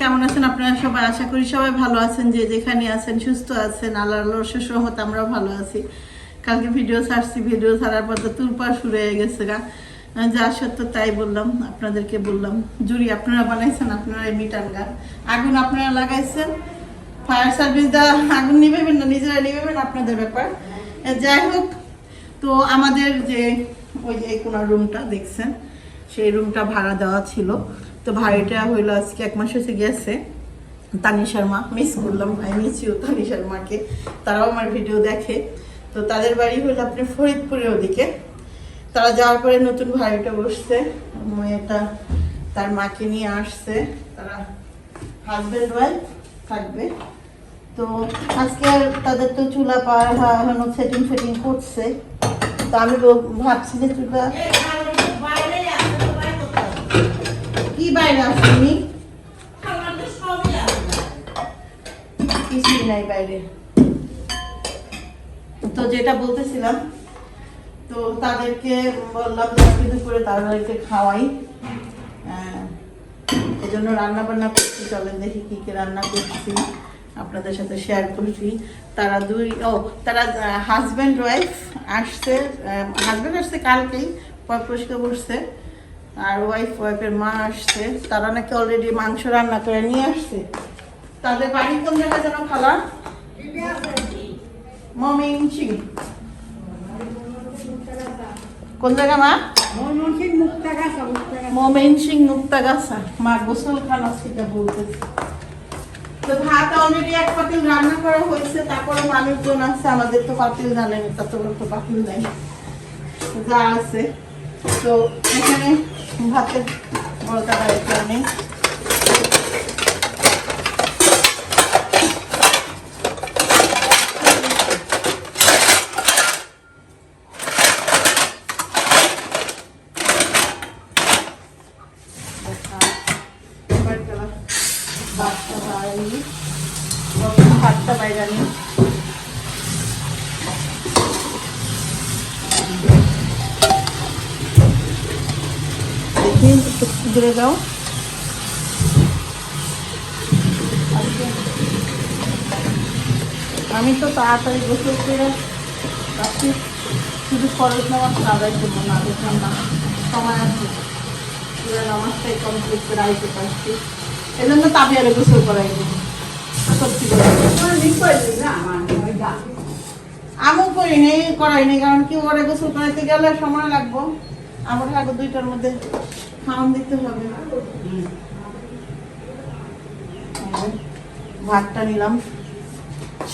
কেমন আছেন আপনারা সবাই? আশা করি সবাই ভালো আছেন, যে যেখানে আছেন, সুস্থ আছেন। আল্লাহ সুসহমত আমরাও ভালো আছি। কালকে ভিডিও ছাড়ছি ভিডিও ছাড়ার পর তো তুরপা শুরু হয়ে গেছে গা। যা সত্য তাই বললাম, আপনাদেরকে বললাম। জুড়ি, আপনারা বানাইছেন আপনারা মিটার গা। আগুন আপনারা লাগাইছেন। ফায়ার সার্ভিস দা আগুন নিবেন না নিজেরা নিবেন আপনাদের ব্যাপার। যাই হোক তো আমাদের যে ওই যে কোনার রুমটা দেখছেন, সেই রুমটা ভাড়া দেওয়া ছিল। তো ভাড়াটা হইল আজকে এক মাস হয়েছে গেছে। তানি শর্মা মিস করলাম আই মিস ইউ তানিশার মাকে তারাও আমার ভিডিও দেখে। তো তাদের বাড়ি হলো আপনি ফরিদপুরের ওদিকে। তারা যাওয়ার পরে নতুন ভাড়াটা বসছে। মেয়েটা তার মাকে নিয়ে আসছে। তারা হাজব্যান্ড ওয়াইফ থাকবে। তো আজকে তাদের তো চুলা এখনও সেটিং ফেটিং করছে। তো আমি ভাবছি যে চুলা কি বাইরে আসেনি কিছুই নাই বাইরে। তো যেটা বলতেছিলাম তো তাদেরকে বললাম আজকে দুপুরে তাদেরকে খাওয়াই। আহ, এই জন্য রান্না বান্না করছি চলেন দেখি কি কি রান্না করছি। আপনাদের সাথে শেয়ার করছি। তারা দুই ও তারা হাজব্যান্ড ওয়াইফ আসছে হাজব্যান্ড আসছে কালকেই পরিষ্কার বসছে আর ওয়াইফ ওয়াইফের মা আসছে। তারা নাকি অলরেডি মাংস রান্না করে নিয়ে আসছে। তাদের বাড়ি কোন জায়গায় যেন খালা? মমিন সিং কোন জায়গা মা? মোমেন সিং মুক্তাগাছা। মা গোসল খানা সেটা বলতেছে। তো ভাত অলরেডি এক পাতিল রান্না করা হয়েছে, তারপরে মানুষজন আছে, আমাদের তো পাতিল জানেন তত বড় তো পাতিল নেই। যা আছে। তো এখানে ভাতের বলটা বাড়িতে নেই ভাতটা বাইরে ভাতটা বাইরে নিই দেখি, একটু দূরে যাও। আমি তো তাড়াতাড়ি গোসল করে রাখছি শুধু খরচ নামাজ আদায় করব না দেখলাম না। সময় আছে। নামাজটাই কমপ্লিট করে আইতে পারছি। এই জন্য তাবিয়ারে গোসল করাই সত্যি করে। আমও করি নেই করাই নেই কারণ কি ওরে গোসল করাইতে গেলে সময় লাগবো। আমার আগে দুইটার মধ্যে খাওয়ান দিতে হবে। ভাতটা নিলাম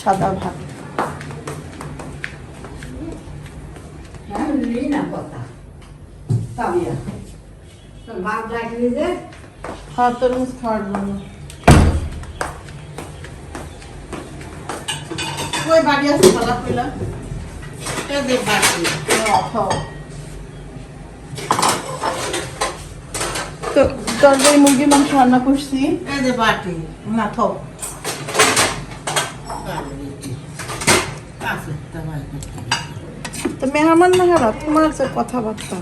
সাদা ভাত। হ্যাঁ তরমুজ খাওয়ার জন্য ওই বাড়ি আছে খালা পেলা দে বাড়ি খাও তো তরকারি মুরগির মাংস রান্না করছি যে বাটি না থাও তো মেহমান না তোমার যে কথাবার্তা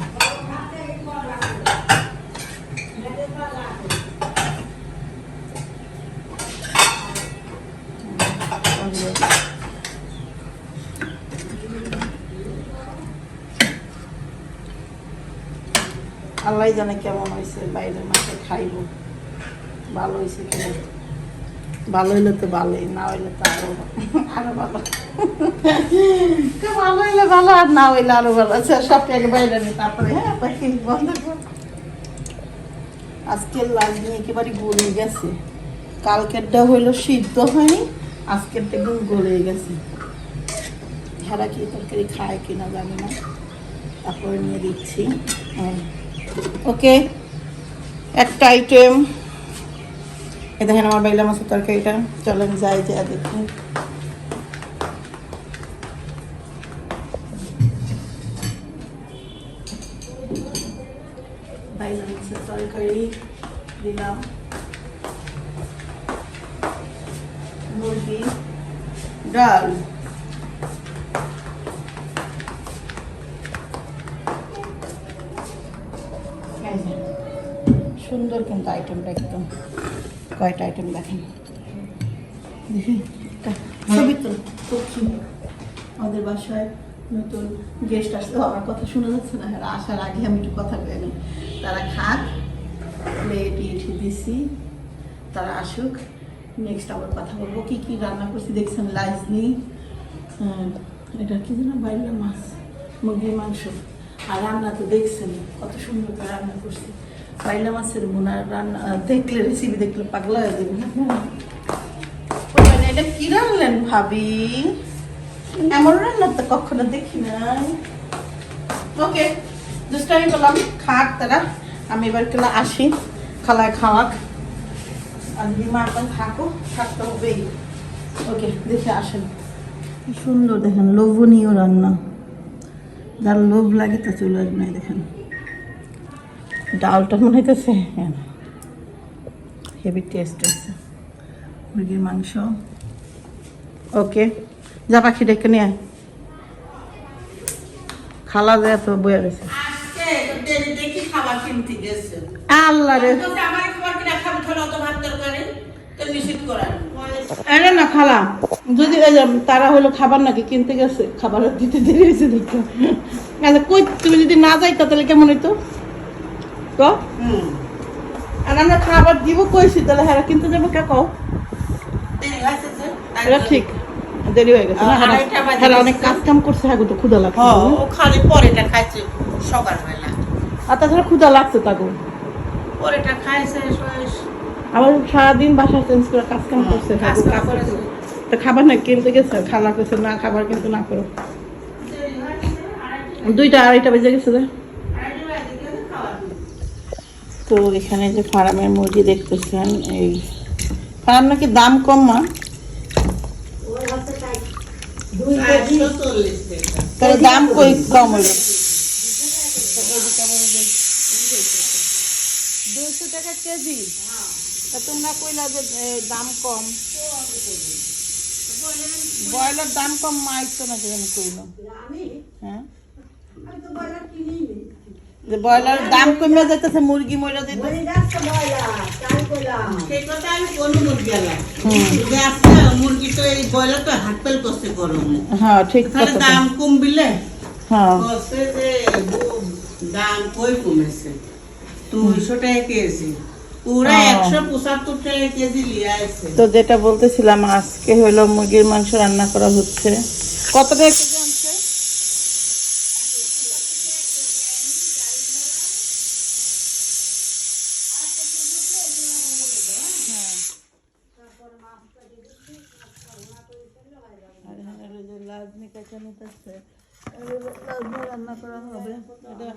আল্লাহ জানে কেমন হয়েছে বাইরের মাঠে খাইব। ভালো হয়েছে কিনা ভালো হইলে তো ভালোই, না হইলে তো আরও আরও ভালো। ভালো হইলে ভালো, আর না হইলে আরও ভালো। আচ্ছা সব আগে বাইরে নি, তারপরে হ্যাঁ পাখি বন্ধ কর। আজকের লাল নিয়ে একেবারে গলে গেছে। কালকেরটা হইল সিদ্ধ হয়নি, আজকেরটা একদম গলে গেছে। হেরা কি তরকারি খায় কিনা জানি না। তারপরে নিয়ে দিচ্ছি। হ্যাঁ। ওকে? একটা আইটেম এ দেখেন আমার বাইলা মাছের তরকারিটা। চলেন যাই, যা দেখি। বাইলা মাছের তরকারি, দিলাম। মুরগি, ডাল। সুন্দর কিন্তু আইটেমটা একদম কয়টা আইটেম দেখেন? দেখি ছবি তো আমাদের বাসায় নতুন গেস্ট আসছে। ও, আমার কথা শোনা যাচ্ছে না। এরা আসার আগে আমি একটু কথা বলে নিই। তারা খাক প্লেট ইট দিছি। তারা আসুক। নেক্সট আবার কথা বলব। কী কী রান্না করছি দেখছেন লাইজনি এটা কি যেন বাইরে মাছ মুরগির মাংস। আর রান্না তো দেখছেন কত সুন্দর করে রান্না করছি। বাইলা মাছের মোনার রান্না দেখলে রেসিপি দেখলে পাগলা হয়ে যাবে। এটা কি রান্নলেন ভাবি? এমন রান্না তো কখনো দেখি নাই। ওকে দুষ্টামি করলাম। খাক তারা আমি এবার কেলা আসি? খালায় খাওয়াক। আর বিমা এখন থাকো থাকতে হবেই। ওকে দেখে আসেন। কি সুন্দর দেখেন লোভনীয় রান্না। যার লোভ লাগে তা চলে আসবে দেখেন। ডালটা মনে হইতেছে হেভি টেস্ট হয়েছে মুরগির মাংস। ওকে যা পাখি ডেকে নিয়ে খালা যায় তো বয়ে গেছে। আল্লাহ রে। আরে না খালা যদি তারা হলো খাবার নাকি কিনতে গেছে খাবার দিতে দেরি হয়েছে দেখো আচ্ছা কই তুমি যদি না যাইতা তাহলে কেমন হইতো? তো আর আমরা খাবার দিব কইছি তাহলে হ্যাঁ কিনতে যাব কে কও? এটা ঠিক। দেরি হয়ে গেছে না হ্যাঁ অনেক কাজ কাম করছে হ্যাঁ তো ক্ষুদা লাগছে। ও খালি পরেটা খাইছে সকালবেলা। আর তাছাড়া ক্ষুদা লাগছে পরেটা খাইছে আবার সারাদিন বাসা চেঞ্জ করে কাজ কাম করছে করেছে। তো খাবার না কিনতে গেছে? খালা কইছে না খাবার কিন্তু না করো। দুইটা আড়াইটা বেজে গেছে যে আড়াইটা বাজে গেছে খাওয়ার দিন। তো এখানে যে ফার্মের মুরগি দেখতেছেন, এই ফার্ম নাকি দাম কম, মা। তাহলে দাম কই কম হইল দুইশো টাকা কেজি। তা তোমরা কইলা যে দাম কম। ব্রয়লার দাম কম মাইক তো নাকি আমি কইলাম হ্যাঁ? যে ব্রয়লার দাম কমে যাইতেছে মুরগি মরে যাইতেছে। সেই কথা আমি মুরগি মুরগি তো এই ব্রয়লার তো হাত পেল করছে গরমে। হ্যাঁ ঠিক তাহলে দাম কমবিলে? হ্যাঁ। বলছে যে দাম কই কমেছে? দুইশো টাকা কেজি। পুরা একশো পঁচাত্তর কেজি লিয়ে তো যেটা বলতেছিলাম আজকে হলো মুরগির মাংস রান্না করা হচ্ছে। কত টাকা কেজি আনছে আর এখানে হলো যে লাজনি কাঁচা নিতেছে। আর হলো লাজনি রান্না করা হবে। এটা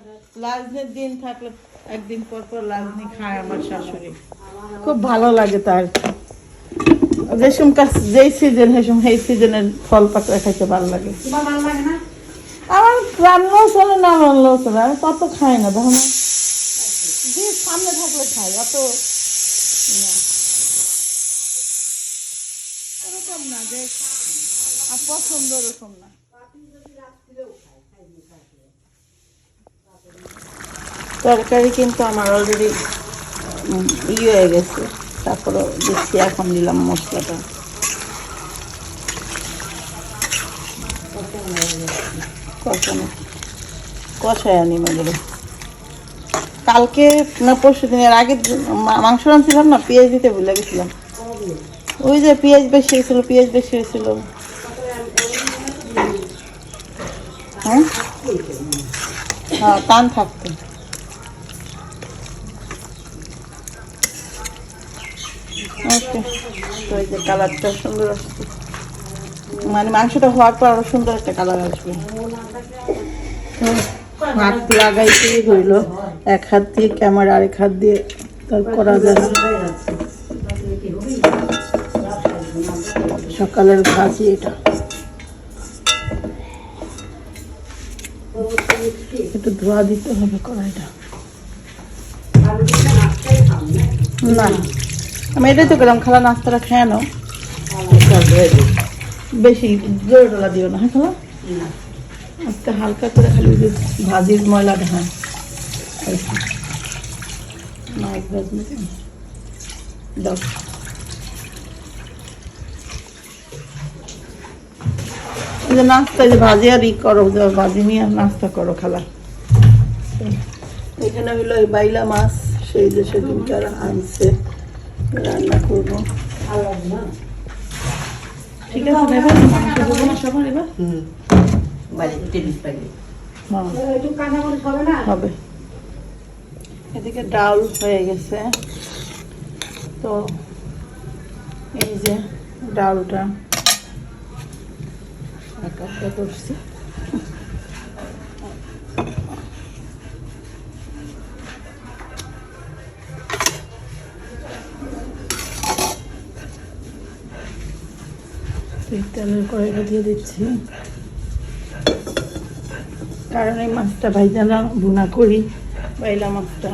লাজনির দিন থাকলে একদিন পর পর লাজনি খায় আমার শাশুড়ি। খুব ভালো লাগে তার। সমকার যেই সিজন হেসম সেই সিজনের ফল পাকড়া খাইতে ভালো লাগে। আমার রান্নাও চলে না রান্নাও চলে আমি তত খাই না তখন যে সামনে থাকলে খাই অত না। ওরকম না যে পছন্দ ওরকম না। তরকারি কিন্তু আমার অলরেডি ই হয়ে গেছে। তারপরে দিচ্ছি এখন দিলাম মশলাটা। কষানো। কষায় আনি মেলে কালকে না পরশু দিনের আগে মাংস রাঁধছিলাম না, পেঁয়াজ দিতে ভুলে গেছিলাম। ওই যে পেঁয়াজ বেশি হয়েছিল, পেঁয়াজ বেশি হয়েছিল। হ্যাঁ? হ্যাঁ টান থাকতো। তো এই যে কালারটা সুন্দর আসছে। মানে মাংসটা হওয়ার পর আরও সুন্দর একটা কালার আসবে। হাত লাগাইতে হইল। এক হাত দিয়ে ক্যামেরা আরেক হাত দিয়ে তার করা যায়। সকালের ভাজি এটা। একটু ধোয়া দিতে হবে কড়াইটা। না। আমি এটাই তো গেলাম খালা, নাস্তাটা খেয়ে নাও। বেশি জোরে ডলা দিও না হ্যাঁ খালা? আজকে হালকা করে খালি যে ভাজির ময়লাটা হ্যাঁ। যে নাস্তা যে ভাজি আর ই করো ভাজি নিয়ে নাস্তা করো খালা। এখানে হলো বাইলা মাছ, সেই যে সেদিনকার আনছে। রান্না করব। ঠিক আছে নেবে মাংস দেবো না সবার এবার? হুম। বাড়ি টেবিল পাইলে হবে এদিকে ডাল হয়ে গেছে। তো এই যে ডালটা। একাত্তা করছি তেলের কড়াইটা দিয়ে দিচ্ছি। কারণ এই মাছটা ভাইজানা ভুনা করি, বাইলা মাছটা।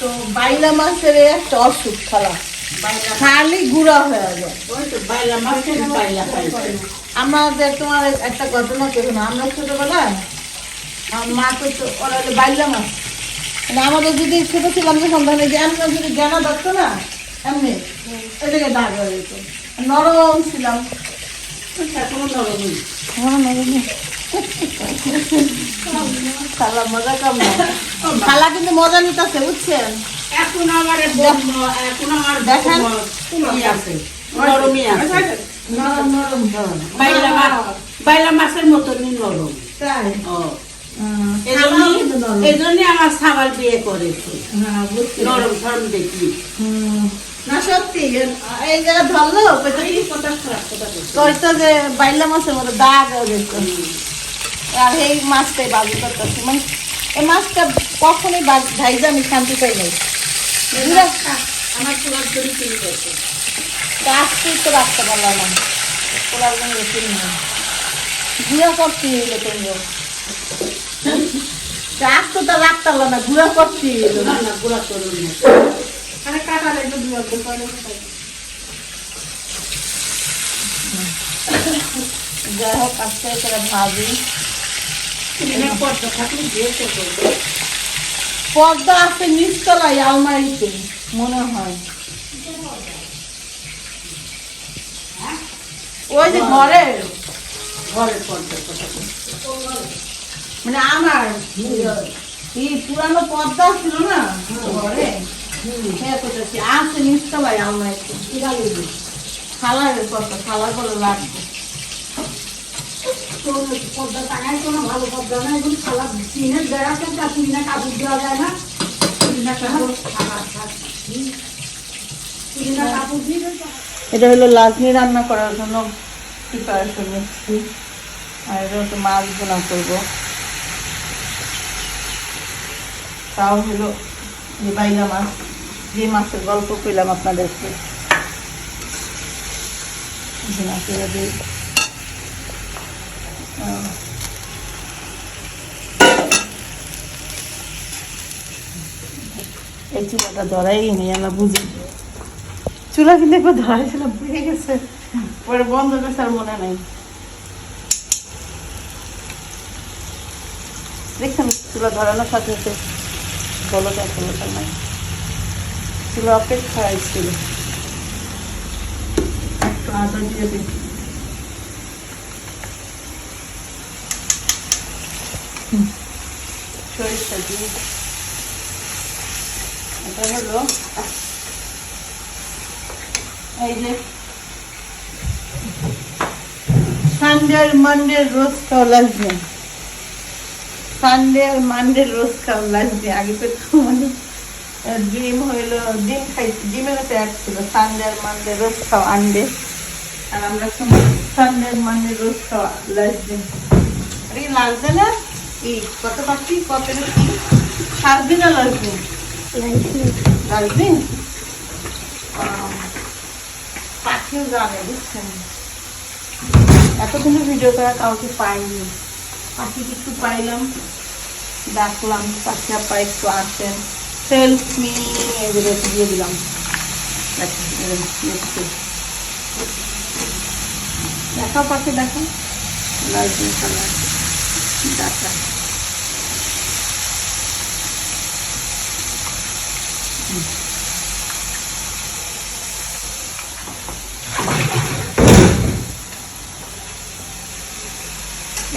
তো বাইলা মাছের একটা অসুখ খালা। খালি গুঁড়া হয়ে যায়। আমাদের তোমার একটা ঘটনা করো না, আমরা ছোটবেলায় মা করতো ওরা বাইলা মাছ। মানে আমাদের যদি ছোট ছিলাম যে যখন তাহলে জ্ঞান যদি জ্ঞানা ধরতো না এমনি। এদিকে দাগ হয়ে যেত। নরম ছিলাম। এখনও নরম খালা কিন্তু মজা নিতেছে বুঝছেন? এখন আমার এখন আমার দেখেন। আছে। নরমই আছে। নরম নরম বাইলা মাছ মাছের মতনই নরম। তাই? ও। এজন্য এজন্য আমার সাবার বিয়ে করেছে। নরম সরম দেখি। না সত্যি এই জায়গা ধরলো কইতো যে বাইলা মাছের মতো দাগ আর এই মাছটাই বাজি করতেছি মানে এই মাছটা কখনোই ভাইজা আমি শান্তি পাই নাই। আমার তোমার জন্য কিনে গেছে আজকেই তো রাখতে পারলাম না পোলার জন্য বেশি না ঘুরা করতে এলো তোমরা। তো তা রাখতে পারলাম না করুন আরে একটু দিয়ে যাই হোক করে ভাবি। পর্দা আছে নিচতলায় আলমারিতে মনে হয়। ওই যে ঘরে ঘরের পর্দা। মানে আমার এই পুরানো পর্দা ছিল না ঘরে? হ্যাঁ করতেছি কথা খালার বলে লাগবে। পর্দা টাঙায় কোনো ভালো পর্দা না এগুলো খালা টিনের বেড়াতে তা টিনে কাপড় দেওয়া যায় না। টিনে কাপড়। টিনে কাপড় দিয়ে এটা হলো লাজনি রান্না করার জন্য প্রিপারেশন নিচ্ছি আর এটা হচ্ছে মাছ বোনা করব। তাও হলো যে বাইলা মাছ যে মাছের গল্প পেলাম আপনাদেরকে। এই চুলাটা ধরাই নি আমরা বুঝি। চুলা কিন্তু একবার ধরাইছিল ভুলে গেছে। পরে বন্ধ করছে আর মনে নাই। দেখছেন চুলা ধরানোর সাথে সাথে। বলটা বলটা নাই চুলা অপেক্ষায় ছিল। একটু আদা এটা হলো, এই যে সানডে মানডে রোজ খাওয়া লাগবে সানডে আর মানডে রোজ খাওয়া লাগবে আগে তো মানে ডিম হইল ডিম খাইছি ডিমের তো এক ছিল সানডে আর মানডে রোজ খাওয়া আনডে আর আমরা সানডে আর মানডে রোজ খাওয়া লাগবে আরে লাগবে না কি কত পাচ্ছি কত কি? সাত দিনও লাগবে লাগবে আহ, পাখিও জানে বুঝছেন? এতদিনের ভিডিও করা কাউকে পাইনি। পাখি কিছু পাইলাম। ডাকলাম পাখি আপা একটু আসেন। সেলফ মি এগুলো দিয়ে দিলাম। দেখো, দেখাও পাখি দেখো লালচিনি কালার ডাটা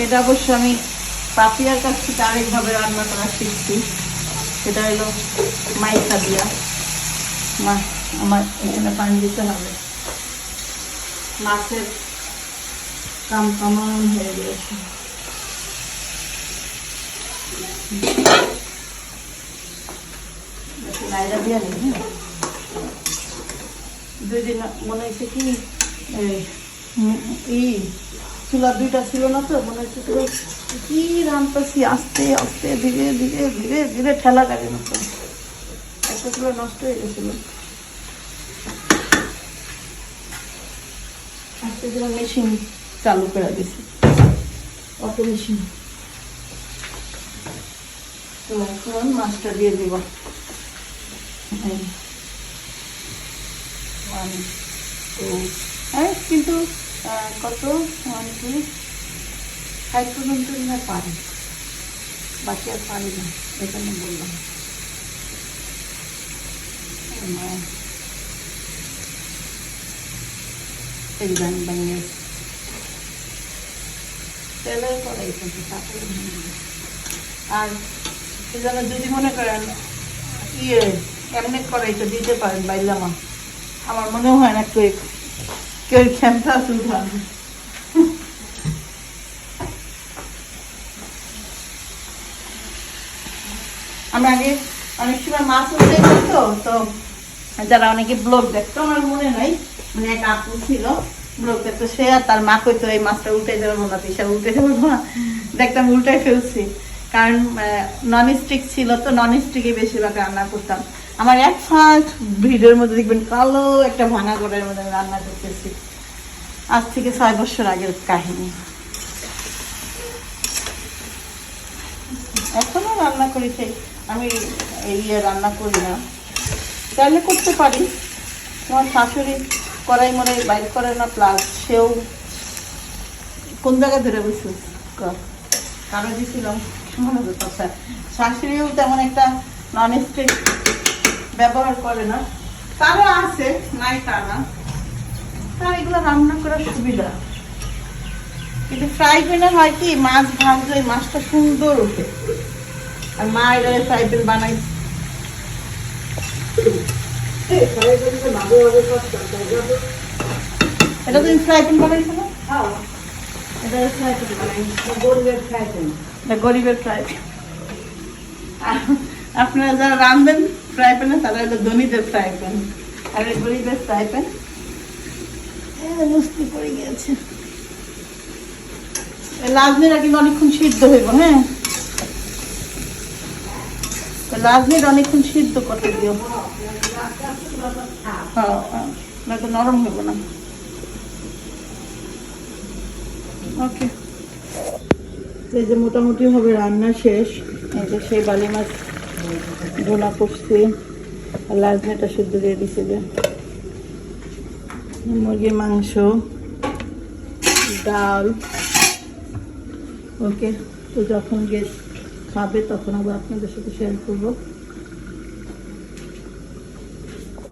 এটা অবশ্য আমি পাপিয়ার কাছ থেকে আরেকভাবে রান্না করা শিখছি। সেটা হলো মাইকা দিয়া। মা, আমার এখানে পানি দিতে হবে। মাছের কাম কামান হয়ে গেছে নেই হ্যাঁ? দুই দিন মনে হয়েছে কি এই চুলা দুইটা ছিল না তো, মনে হচ্ছে পুরো কি রান্তাছি আস্তে আস্তে, ধীরে ধীরে ধীরে ধীরে ঠেলা গাড়ির মতো। একটা চুলা নষ্ট হয়ে গেছিল। আজকে যেন মেশিন চালু করে দিছি অটো মেশিন। তো এখন মাছটা দিয়ে দিব। কিন্তু কত? ওয়ান টু ফাইভ বাকি আর পারি না, এখানে বললাম। আর সে যেন যদি মনে করেন ইয়ে এমনি কড়াইটা দিতে পারেন বাইলামা আমার। মনে হয় না কেউ কেউ আগে অনেক সময় মাছ উঠে যেত তো যারা অনেকে ব্লগ দেখতো, আমার মনে নাই মানে এক আপু ছিল, ব্লগ দেখতো, সে আর তার মা কইতো, এই মাছটা উঠে যাব না পিসা উঠে যাব না দেখতাম উল্টাই ফেলছি। কারণ নন স্টিক ছিল তো নন স্টিকে বেশিরভাগ রান্না করতাম। আমার এক ফাঁক ভিডিওর মধ্যে দেখবেন কালো একটা ভাঙা করার মধ্যে আমি রান্না করতেছি। আজ থেকে ছয় বছর আগের কাহিনী। এখনও রান্না করি সেই আমি এই ইয়ে রান্না করি না। চাইলে করতে পারি। আমার শাশুড়ি কড়াই মরাই বাইর করে না প্লাস সেও কোন জায়গায় ধরে বসে কারও। দিয়েছিলাম মনে হতো স্যার শাশুড়িও তেমন একটা নন স্টিক ব্যবহার করে না। তারও আছে, নাই তা না। তার এগুলো রান্না করার সুবিধা। কিন্তু ফ্রাই প্যানে হয় কি, মাছ ভাজলে মাছটা সুন্দর ওঠে। আর মা এটা ফ্রাই প্যান বানাই এটা তুমি ফ্রাই প্যান বানাইছো না আপনারা যারা রাঁধবেন ফ্রাই প্যানে তারা হলো ধনীদের ফ্রাই প্যান আর এই গরিবের ফ্রাই প্যান মুস্তি পড়ে গিয়েছে কিন্তু অনেকক্ষণ সিদ্ধ হইব হ্যাঁ? তো অনেকক্ষণ সিদ্ধ করতে দিও। হ্যাঁ হ্যাঁ নয়তো নরম হইব না। ওকে এই যে মোটামুটি হবে রান্না শেষ এই যে সেই বালি মাছ ভোনা করছি সেদ্ধ সিদ্ধ দিয়ে দিছে যে। মুরগির মাংস, ডাল, ওকে, তো যখন গেস্ট খাবে তখন আবার আপনাদের সাথে শেয়ার করব।